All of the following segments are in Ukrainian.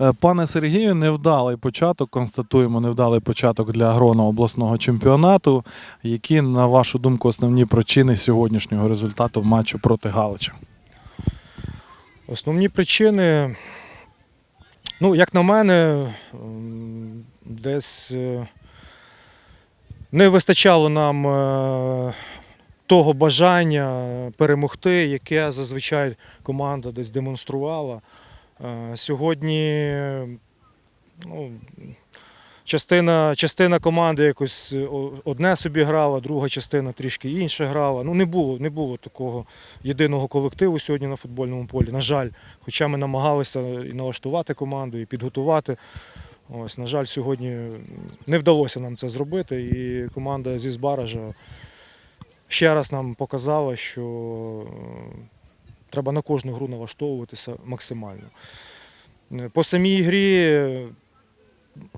Е, Пане Сергію, невдалий початок. Констатуємо невдалий початок для Агрона обласного чемпіонату. Які, на вашу думку, основні причини сьогоднішнього результату матчу проти Галича? Основні причини, ну, як на мене, десь е, не вистачало нам е, того бажання перемогти, яке зазвичай команда десь демонструвала. Е, Сьогодні ну, частина, частина команди якось е, одне собі грала, друга частина трішки інше грала. Ну, не було, не було такого єдиного колективу сьогодні на футбольному полі. На жаль, хоча ми намагалися і налаштувати команду, і підготувати. Ось, на жаль, сьогодні не вдалося нам це зробити. І команда зі Збаража ще раз нам показала, що треба на кожну гру налаштовуватися максимально. Е, По самій грі е,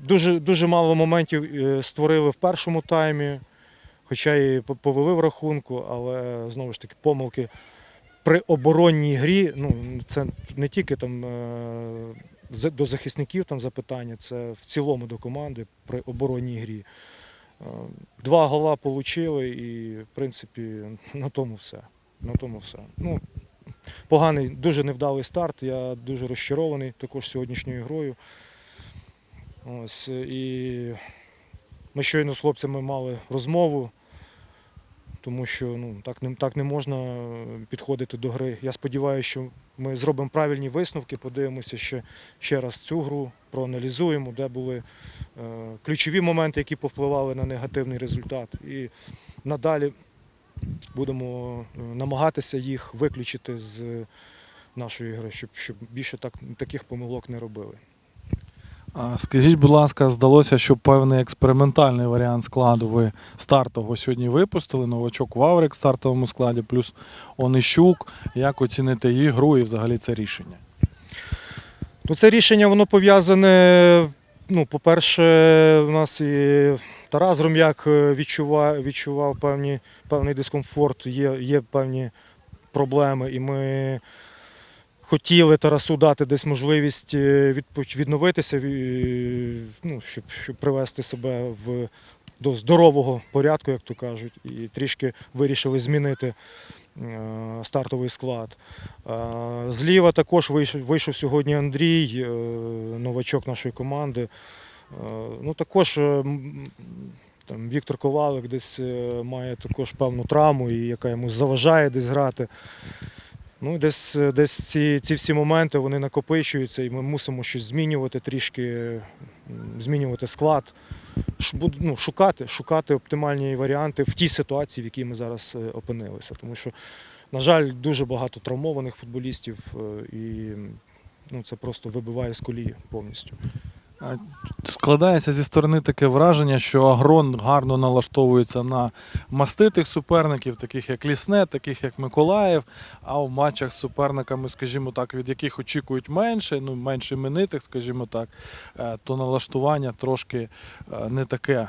дуже, дуже мало моментів е, створили в першому таймі, хоча і повели в рахунку, але знову ж таки помилки при оборонній грі, ну це не тільки там до захисників там запитання, це в цілому до команди при оборонній грі. Два гола отримали і, в принципі, на тому все. На тому все. Ну, поганий, дуже невдалий старт. Я дуже розчарований також сьогоднішньою грою. Ось, і ми щойно з хлопцями мали розмову тому що ну, так, не, так не можна підходити до гри. Я сподіваюся, що ми зробимо правильні висновки, подивимося ще, ще раз цю гру, проаналізуємо, де були е, ключові моменти, які повпливали на негативний результат. І надалі будемо е, намагатися їх виключити з нашої гри, щоб, щоб більше так, таких помилок не робили. А Скажіть, будь ласка, здалося, що певний експериментальний варіант складу ви стартового сьогодні випустили. Новачок Ваврик в стартовому складі, плюс Онищук. Як оціните їх гру і взагалі це рішення? Ну, це рішення воно пов'язане. Ну, по-перше, у нас і Тарас Гром'як е, відчував, відчував певні, певний дискомфорт, є, є певні проблеми, і ми хотіли Тарасу дати десь можливість е, відновитися, ну, щоб, щоб привести себе в, до здорового порядку, як то кажуть, і трішки вирішили змінити стартовий склад. Е, Зліва також вийшов, сьогодні Андрій, е, новачок нашої команди. Е, Ну, також е, там, Віктор Ковалик десь е, має також певну травму, яка йому заважає десь грати. Ну, десь, десь ці, ці всі моменти вони накопичуються, і ми мусимо щось змінювати, трішки змінювати склад, ну, шукати, шукати оптимальні варіанти в тій ситуації, в якій ми зараз е, опинилися. Тому що на жаль, дуже багато травмованих футболістів, е, і ну, це просто вибиває з колії повністю. Складається зі сторони таке враження, що Агрон гарно налаштовується на маститих суперників, таких як Лісне, таких як Миколаїв. А в матчах з суперниками, скажімо так, від яких очікують менше, ну менш іменитих, скажімо так, е, то налаштування трошки е, не таке е,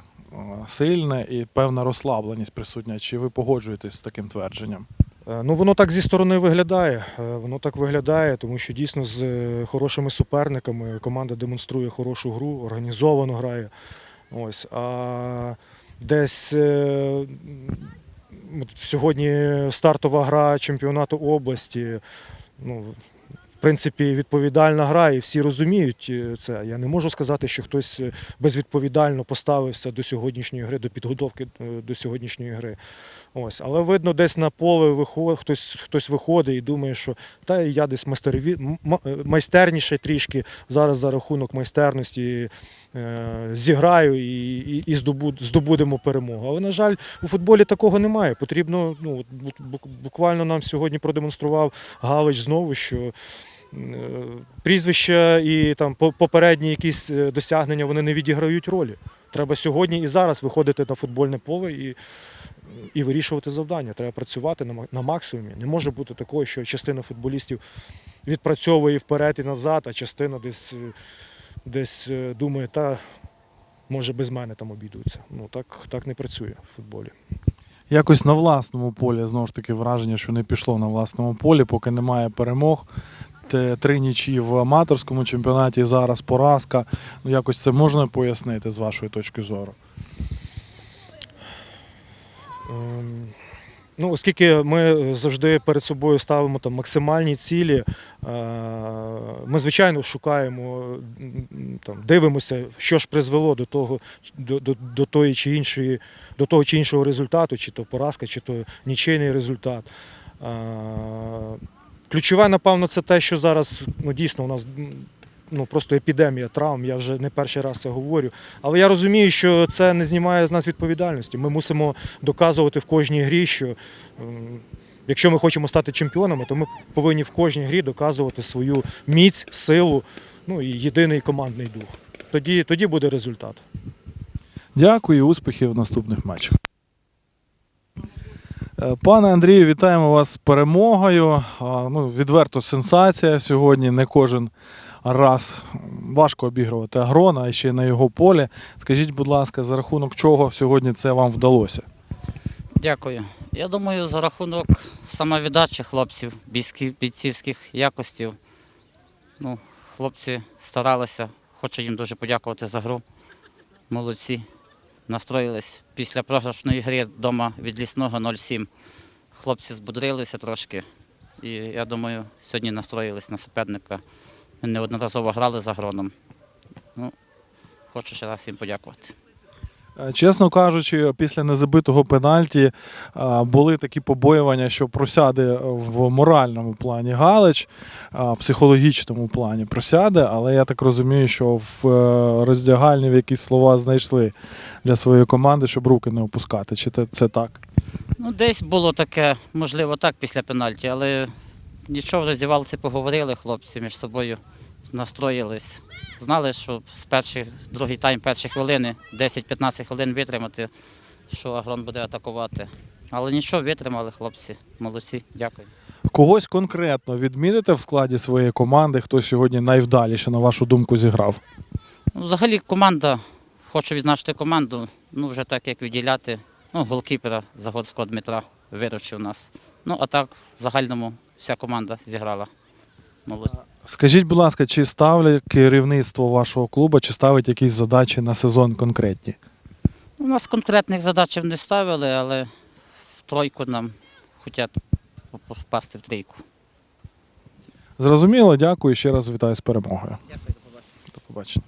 сильне і певна розслабленість присутня. Чи ви погоджуєтесь з таким твердженням? Е, Ну, воно так зі сторони виглядає. Е, Воно так виглядає, тому що дійсно з е, хорошими суперниками команда демонструє хорошу гру, організовано грає. Ось. А десь сьогодні стартова гра чемпіонату області. Ну, принципі, відповідальна гра, і всі розуміють е, це. Я не можу сказати, що хтось е, безвідповідально поставився до сьогоднішньої гри, до підготовки е, до сьогоднішньої гри. Ось, але видно, десь на поле виход, хтось, хтось виходить і думає, що та я десь майстерві, майстерніше трішки зараз за рахунок майстерності е, зіграю і, і, і здобуд, здобудемо перемогу. Але, на жаль, у футболі такого немає. Потрібно, ну, буквально нам сьогодні продемонстрував Галич знову, що прізвища і там попередні якісь е, досягнення вони не відіграють ролі. Треба сьогодні і зараз виходити на футбольне поле і і вирішувати завдання. Треба працювати на, на максимумі. Не може бути такого, що частина футболістів відпрацьовує вперед і назад, а частина десь, е, десь е, думає, та може без мене там обійдуться. Ну так, так не працює в футболі. Якось на власному полі знову ж таки враження, що не пішло на власному полі, поки немає перемог. Те- три нічі в аматорському чемпіонаті, зараз поразка. Ну, якось це можна пояснити з вашої точки зору. Ем, Ну, оскільки ми завжди перед собою ставимо там максимальні цілі, е, ми звичайно шукаємо, там, дивимося, що ж призвело до того, до, до, до тої чи іншої, до того чи іншого результату, чи то поразка, чи то нічийний результат. Ключове, напевно, це те, що зараз ну, дійсно у нас ну, просто епідемія травм, я вже не перший раз це говорю. Але я розумію, що це не знімає з нас відповідальності. Ми мусимо доказувати в кожній грі, що якщо ми хочемо стати чемпіонами, то ми повинні в кожній грі доказувати свою міць, силу, ну і єдиний командний дух. Тоді, тоді буде результат. Дякую успіхів в наступних матчах. Е, Пане Андрію, вітаємо вас з перемогою. Ну, відверто сенсація сьогодні. Не кожен раз важко обігрувати Агрона, а ще й на його полі. Скажіть, будь ласка, за рахунок чого сьогодні це вам вдалося? Дякую. Я думаю, за рахунок самовіддачі хлопців, бійцівських якостів. Ну, хлопці старалися. Хочу їм дуже подякувати за гру. Молодці. Настроїлись після програшної гри вдома від лісного 0-7. Хлопці збудрилися трошки. І я думаю, сьогодні настроїлись на суперника. Ми неодноразово грали за гроном. Ну, хочу ще раз їм подякувати. Е, Чесно кажучи, після незабитого пенальті були такі побоювання, що просяде в моральному плані Галич, психологічному плані просяде, але я так розумію, що в е, роздягальні в якісь слова знайшли для своєї команди, щоб руки не опускати. Чи це так? Ну, десь було таке, можливо, так після пенальті, але нічого в роздівалці поговорили хлопці між собою, настроїлись. Знали, що з перших, другий тайм, перші хвилини, 10-15 хвилин витримати, що Агрон буде атакувати. Але нічого, витримали хлопці. Молодці, дякую. Когось конкретно відмітите в складі своєї команди, хто сьогодні найвдаліше, на вашу думку, зіграв? Ну, взагалі команда, хочу відзначити команду, ну вже так як відділяти. Ну, голкіпера Загорського Дмитра виручив нас. Ну, а так, в загальному вся команда зіграла. Молодці. Скажіть, будь ласка, чи ставлять керівництво вашого клубу, чи ставить якісь задачі на сезон конкретні? У нас конкретних задач не ставили, але в тройку нам хочуть впасти в трійку. Зрозуміло, дякую. Ще раз вітаю з перемогою. Дякую, до побачення. До побачення.